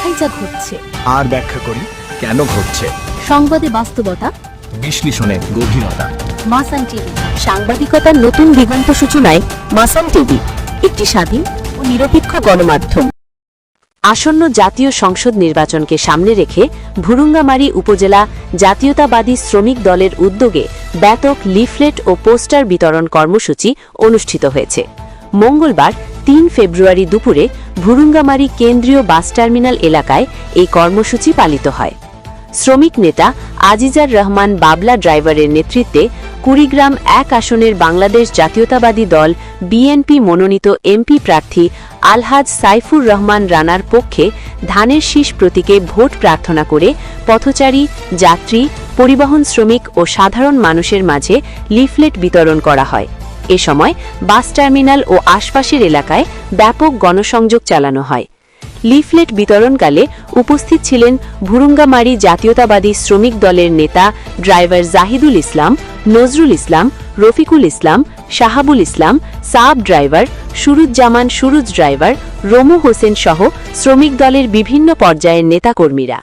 দেখাই যা ঘটছে। আর ব্যাখ্যা করি কেন ঘটছে? সংবাদে বাস্তবতা। বিশ্লেষণে গভীরতা। মাসান টিভি। সাংবাদিকতার নতুন দিগন্ত সূচনায় মাসান টিভি একটি স্বাধীন ও নিরপেক্ষ গণমাধ্যম। আসন্ন জাতীয় সংসদ নির্বাচনকে সামনে রেখে ভুরুঙ্গামারী উপজেলা জাতীয়তাবাদী শ্রমিক দলের উদ্যোগে ব্যাতক লিফলেট ও পোস্টার বিতরণ কর্মসূচি অনুষ্ঠিত হয়েছে। মঙ্গলবার তিন ফেব্রুয়ারি দুপুরে ভুরুঙ্গামারী কেন্দ্রীয় বাস টার্মিনাল এলাকায় এই কর্মসূচি পালিত হয়। শ্রমিক নেতা আজিজার রহমান বাবলা ড্রাইভারের নেতৃত্বে কুড়িগ্রাম এক আসনের বাংলাদেশ জাতীয়তাবাদী দল বিএনপি মনোনীত এমপি প্রার্থী আলহাজ সাইফুর রহমান রানার পক্ষে ধানের শীষ প্রতীকে ভোট প্রার্থনা করে পথচারী, যাত্রী, পরিবহন শ্রমিক ও সাধারণ মানুষের মাঝে লিফলেট বিতরণ করা হয়। এ সময় বাস টার্মিনাল ও আশপাশের এলাকায় ব্যাপক গণসংযোগ চালানো হয়। লিফলেট বিতরণকালে উপস্থিত ছিলেন ভুরুঙ্গামারি জাতীয়তাবাদী শ্রমিক দলের নেতা driver Zahidul Islam, Nazrul Islam, Rafiqul Islam, Shahabul Islam, sub driver, Suruzzaman Suruj driver, Romu Hossain সহ শ্রমিক দলের বিভিন্ন পর্যায়ের নেতাকর্মীরা।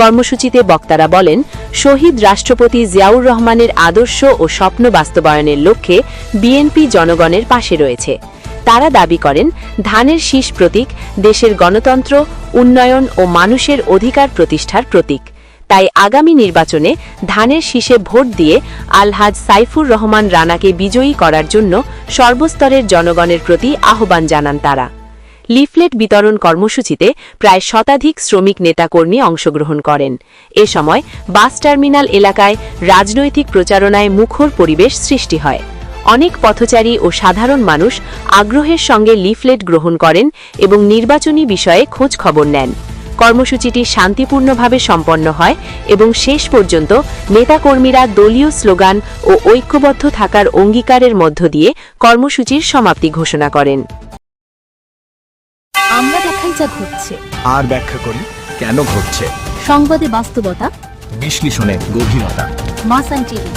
কর্মসূচিতে বক্তারা বলেন, শহীদ রাষ্ট্রপতি জিয়াউর রহমানের আদর্শ ও স্বপ্ন বাস্তবায়নের লক্ষ্যে বিএনপি জনগণের পাশে রয়েছে। তারা দাবি করেন, ধানের শীষ প্রতীক দেশের গণতন্ত্র, উন্নয়ন ও মানুষের অধিকার প্রতিষ্ঠার প্রতীক। তাই আগামী নির্বাচনে ধানের শীষে ভোট দিয়ে আলহাজ সাইফুর রহমান রানাকে বিজয়ী করার জন্য সর্বস্তরের জনগণের প্রতি আহ্বান জানান তারা। লিফলেট বিতরণ কর্মসূচিতে প্রায় শতাধিক শ্রমিক নেতাকর্মী অংশগ্রহণ করেন। এ সময় বাস টার্মিনাল এলাকায় রাজনৈতিক প্রচারণায় মুখর পরিবেশ সৃষ্টি হয়। অনেক পথচারী ও সাধারণ মানুষ আগ্রহের সঙ্গে লিফলেট গ্রহণ করেন এবং নির্বাচনী বিষয়ে খোঁজ খবর নেন। কর্মসূচিটি শান্তিপূর্ণভাবে সম্পন্ন হয় এবং শেষ পর্যন্ত নেতাকর্মীরা দলীয় স্লোগান ও ঐক্যবদ্ধ থাকার অঙ্গীকারের মধ্য দিয়ে কর্মসূচির সমাপ্তি ঘোষণা করেন। আমরা দেখাই যা ঘটছে। আর ব্যাখ্যা করি কেন ঘটছে। সংবাদে বাস্তবতা। বিশ্লেষণে গভীরতা। মাসান টিভি